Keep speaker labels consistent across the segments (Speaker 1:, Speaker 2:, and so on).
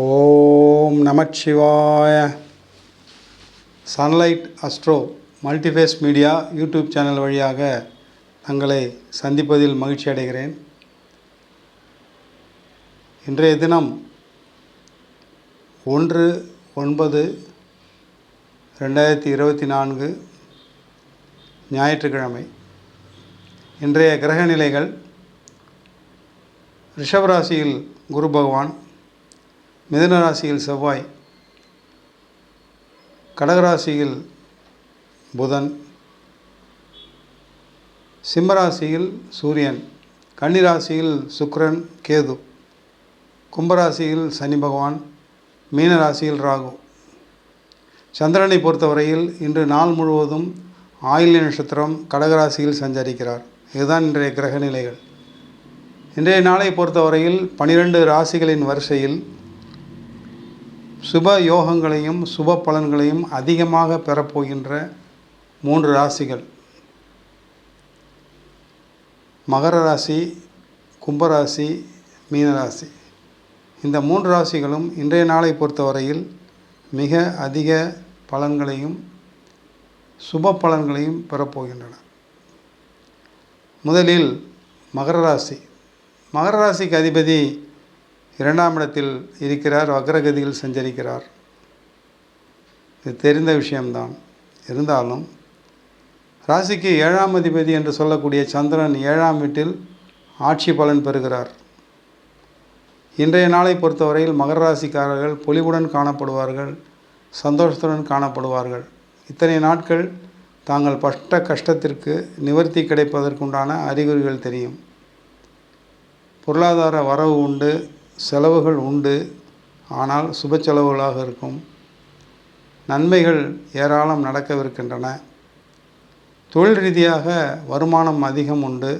Speaker 1: ஓம் நமச்சிவாய. Sunlight astro multiphase media YouTube channel வழியாக தங்களை சந்திப்பதில் மகிழ்ச்சி அடைகிறேன். இன்றைய தினம் ஒன்று ஒன்பது ரெண்டாயிரத்தி இருபத்தி நான்கு ஞாயிற்றுக்கிழமை. இன்றைய கிரக நிலைகள் ரிஷபராசியில் குரு பகவான் மிதன ராசியில் செவ்வாய் கடகராசியில் புதன் சிம்மராசியில் சூரியன் கன்னிராசியில் சுக்ரன் கேது கும்பராசியில் சனி பகவான் மீனராசியில் ராகு. சந்திரனை பொறுத்தவரையில் இன்று நாள் முழுவதும் ஆயில்ய நட்சத்திரம் கடகராசியில் சஞ்சரிக்கிறார். இதுதான் இன்றைய கிரக நிலைகள். இன்றைய நாளை பொறுத்தவரையில் பனிரெண்டு ராசிகளின் வரிசையில் சுப யோகங்களையும் சுப பலன்களையும் அதிகமாக பெறப்போகின்ற மூன்று ராசிகள். மகர ராசி கும்பராசி மீனராசி இந்த மூன்று ராசிகளும் இன்றைய நாளை பொறுத்தவரையில் மிக அதிக பலன்களையும் சுப பலன்களையும் பெறப்போகின்றன. முதலில் மகர ராசி. மகர ராசிக்கு அதிபதி இரண்டாம் இடத்தில் இருக்கிறார் வக்ரகதியில் சஞ்சரிக்கிறார். இது தெரிந்த விஷயம்தான். இருந்தாலும் ராசிக்கு ஏழாம் அதிபதி என்று சொல்லக்கூடிய சந்திரன் ஏழாம் வீட்டில் ஆட்சி பலன் பெறுகிறார். இன்றைய நாளை பொறுத்தவரையில் மகர ராசிக்காரர்கள் பொலிவுடன் காணப்படுவார்கள் சந்தோஷத்துடன் காணப்படுவார்கள். இத்தனை நாட்கள் தாங்கள் பட்ட கஷ்டத்திற்கு நிவர்த்தி கிடைப்பதற்குண்டான அறிகுறிகள் தெரியும். பொருளாதார வரவு உண்டு செலவுகள் உண்டு ஆனால் சுப செலவுகளாக இருக்கும். நன்மைகள் ஏராளம் நடக்கவிருக்கின்றன. தொழில் ரீதியாக வருமானம் அதிகம் உண்டு.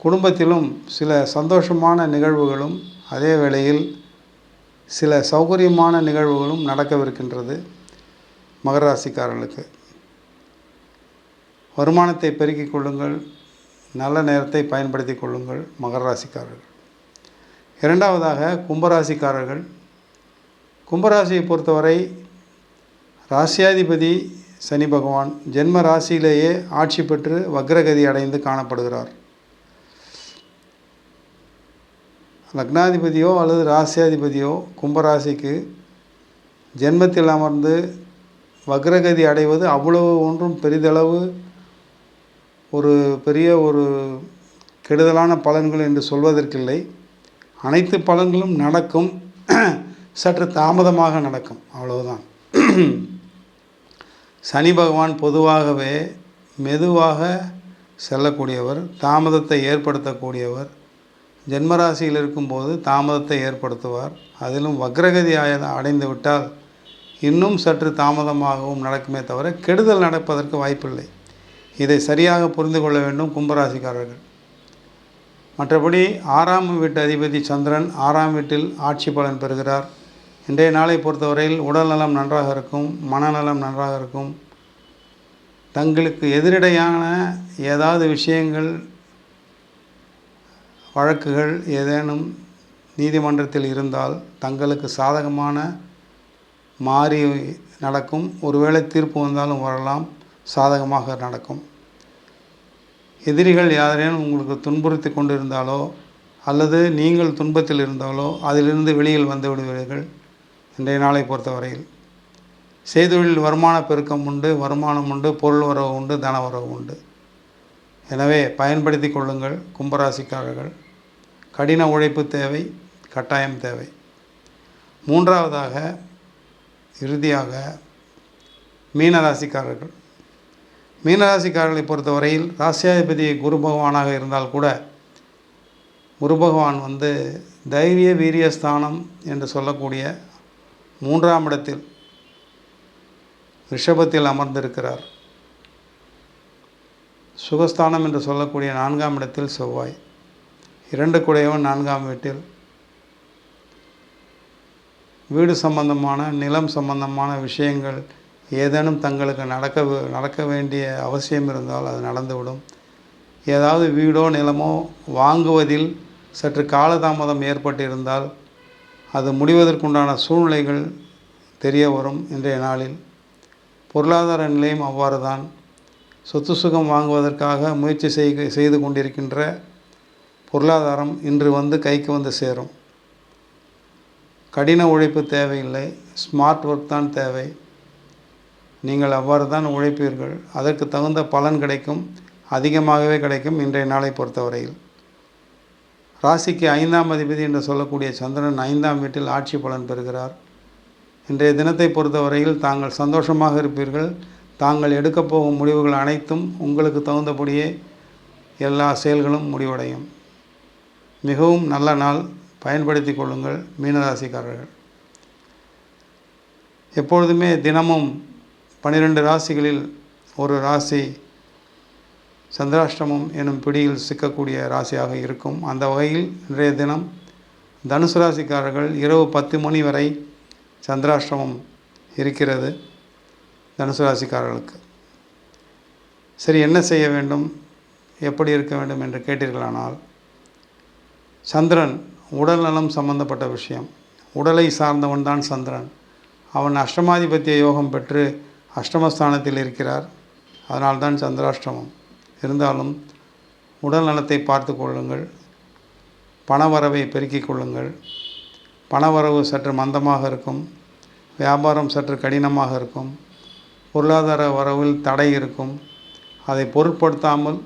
Speaker 1: குடும்பத்திலும் சில சந்தோஷமான நிகழ்வுகளும் அதே வேளையில் சில சௌகரியமான நிகழ்வுகளும் நடக்கவிருக்கின்றது மகர ராசிக்காரர்களுக்கு வருமானத்தை பெருக்கிக் கொள்ளுங்கள் நல்ல நேரத்தை பயன்படுத்தி கொள்ளுங்கள் மகர ராசிக்காரர்கள் இரண்டாவதாக கும்பராசிக்காரர்கள். கும்பராசியை பொறுத்தவரை ராசியாதிபதி சனி பகவான் ஜென்ம ராசியிலேயே ஆட்சி பெற்று வக்ரகதி அடைந்து காணப்படுகிறார். லக்னாதிபதியோ அல்லது ராசியாதிபதியோ கும்பராசிக்கு ஜென்மத்தில் அமர்ந்து வக்ரகதி அடைவது அவ்வளவு ஒன்றும் பெரிதளவு ஒரு பெரிய ஒரு கெடுதலான பலன்கள் என்று சொல்வதற்கில்லை. அனைத்து பலன்களும் நடக்கும். சற்று தாமதமாக நடக்கும். அவ்வளவுதான். சனி பகவான் பொதுவாகவே மெதுவாக செல்லக்கூடியவர் தாமதத்தை ஏற்படுத்தக்கூடியவர். ஜென்மராசியில் இருக்கும்போது தாமதத்தை ஏற்படுத்துவார். அதிலும் வக்ரகதி அடைந்து விட்டால் இன்னும் சற்று தாமதமாகவும் நடக்குமே தவிர கெடுதல் நடப்பதற்கு வாய்ப்பில்லை. இதை சரியாக புரிந்து கொள்ள வேண்டும் கும்பராசிக்காரர்கள். மற்றபடி ஆறாம் வீட்டு அதிபதி சந்திரன் ஆறாம் வீட்டில் ஆட்சி பலன் பெறுகிறார். இன்றைய நாளை பொறுத்தவரையில் உடல்நலம் நன்றாக இருக்கும் மனநலம் நன்றாக இருக்கும். தங்களுக்கு எதிரிடையான ஏதாவது விஷயங்கள் வழக்குகள் ஏதேனும் நீதிமன்றத்தில் இருந்தால் தங்களுக்கு சாதகமான மாறி நடக்கும். ஒருவேளை தீர்ப்பு வந்தாலும் வரலாம் சாதகமாக நடக்கும். எதிரிகள் யாரேனும் உங்களுக்கு துன்புறுத்தி கொண்டிருந்தாலோ அல்லது நீங்கள் துன்பத்தில் இருந்தாலோ அதிலிருந்து வெளியில் வந்து விடுவீர்கள் இன்றைய நாளை பொறுத்தவரையில். செய்தொழில் வருமான பெருக்கம் உண்டு வருமானம் உண்டு பொருள் வரவு உண்டு தன வரவு உண்டு. எனவே பயன்படுத்தி கொள்ளுங்கள் கும்பராசிக்காரர்கள். கடின உழைப்பு தேவை கட்டாயம் தேவை. மூன்றாவதாக இறுதியாக மீனராசிக்காரர்கள். மீனராசிக்காரர்களை பொறுத்தவரையில் ராசியாதிபதி குரு பகவானாக இருந்தால் கூட குரு பகவான் வந்து தைரிய வீரியஸ்தானம் என்று சொல்லக்கூடிய மூன்றாம் இடத்தில் ரிஷபத்தில் அமர்ந்திருக்கிறார். சுகஸ்தானம் என்று சொல்லக்கூடிய நான்காம் இடத்தில் செவ்வாய். இரண்டு குடையவன் நான்காம் வீட்டில். வீடு சம்பந்தமான நிலம் சம்பந்தமான விஷயங்கள் ஏதேனும் தங்களுக்கு நடக்க நடக்க வேண்டிய அவசியம் இருந்தால் அது நடந்துவிடும். ஏதாவது வீடோ நிலமோ வாங்குவதில் சற்று காலதாமதம் ஏற்பட்டிருந்தால் அது முடிவதற்குண்டான சூழ்நிலைகள் தெரிய வரும் இன்றைய நாளில். பொருளாதார நிலையும் அவ்வாறு தான் சொத்து சுகம் வாங்குவதற்காக முயற்சி செய்க செய்து கொண்டிருக்கின்ற பொருளாதாரம் இன்று வந்து கைக்கு வந்து சேரும். கடின உழைப்பு தேவையில்லை. ஸ்மார்ட் ஒர்க் தான் தேவை. நீங்கள் அவ்வாறு தான் உழைப்பீர்கள். அதற்கு தகுந்த பலன் கிடைக்கும். அதிகமாகவே கிடைக்கும் இன்றைய நாளை பொறுத்தவரையில். ராசிக்கு ஐந்தாம் அதிபதி என்று சொல்லக்கூடிய சந்திரன் ஐந்தாம் வீட்டில் ஆட்சி பலன் பெறுகிறார். இன்றைய தினத்தை பொறுத்தவரையில் தாங்கள் சந்தோஷமாக இருப்பீர்கள். தாங்கள் எடுக்கப் போகும் முடிவுகள் அனைத்தும் உங்களுக்கு தகுந்தபடியே எல்லா செயல்களும் முடிவடையும். மிகவும் நல்ல நாள். பயன்படுத்தி கொள்ளுங்கள் மீனராசிக்காரர்கள். எப்பொழுதுமே தினமும் பன்னிரெண்டு ராசிகளில் ஒரு ராசி சந்திராஷ்டமம் எனும் பிடியில் சிக்கக்கூடிய ராசியாக இருக்கும். அந்த வகையில் இன்றைய தினம் தனுசு ராசிக்காரர்கள் இரவு பத்து மணி வரை சந்திராஷ்டமம் இருக்கிறது தனுசு ராசிக்காரர்களுக்கு. சரி என்ன செய்ய வேண்டும்? எப்படி இருக்க வேண்டும் என்று கேட்டீர்களானால் சந்திரன் உடல் நலம் சம்பந்தப்பட்ட விஷயம். உடலை சார்ந்தவன் தான் சந்திரன். அவன் அஷ்டமாதிபத்திய யோகம் பெற்று அஷ்டமஸ்தானத்தில் இருக்கிறார். அதனால்தான் சந்திராஷ்டமம். இருந்தாலும் உடல் நலத்தை பார்த்து கொள்ளுங்கள். பணவரவை பெருக்கிக் கொள்ளுங்கள். பணவரவு சற்று மந்தமாக இருக்கும். வியாபாரம் சற்று கடினமாக இருக்கும். பொருளாதார வரவில் தடை இருக்கும். அதை பொருட்படுத்தாமல்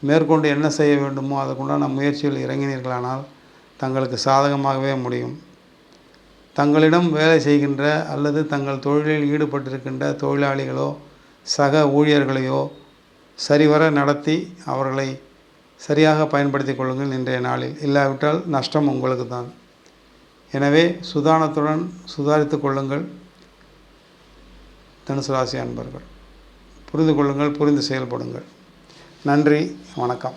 Speaker 1: மேற்கொண்டு என்ன செய்ய வேண்டுமோ அதுக்குண்டான முயற்சியில் இறங்கினீர்களானால் தங்களுக்கு சாதகமாகவே முடியும். தங்களிடம் வேலை செய்கின்ற அல்லது தங்கள் தொழிலில் ஈடுபட்டிருக்கின்ற தொழிலாளிகளோ சக ஊழியர்களையோ சரிவர நடத்தி அவர்களை சரியாக பயன்படுத்தி கொள்ளுங்கள் இன்றைய நாளில். இல்லாவிட்டால் நஷ்டம் உங்களுக்கு தான் எனவே சுதானத்துடன் சுதாரித்து கொள்ளுங்கள். தனுசு ராசி அன்பர்கள் புரிந்து கொள்ளுங்கள் புரிந்து செயல்படுங்கள். நன்றி வணக்கம்.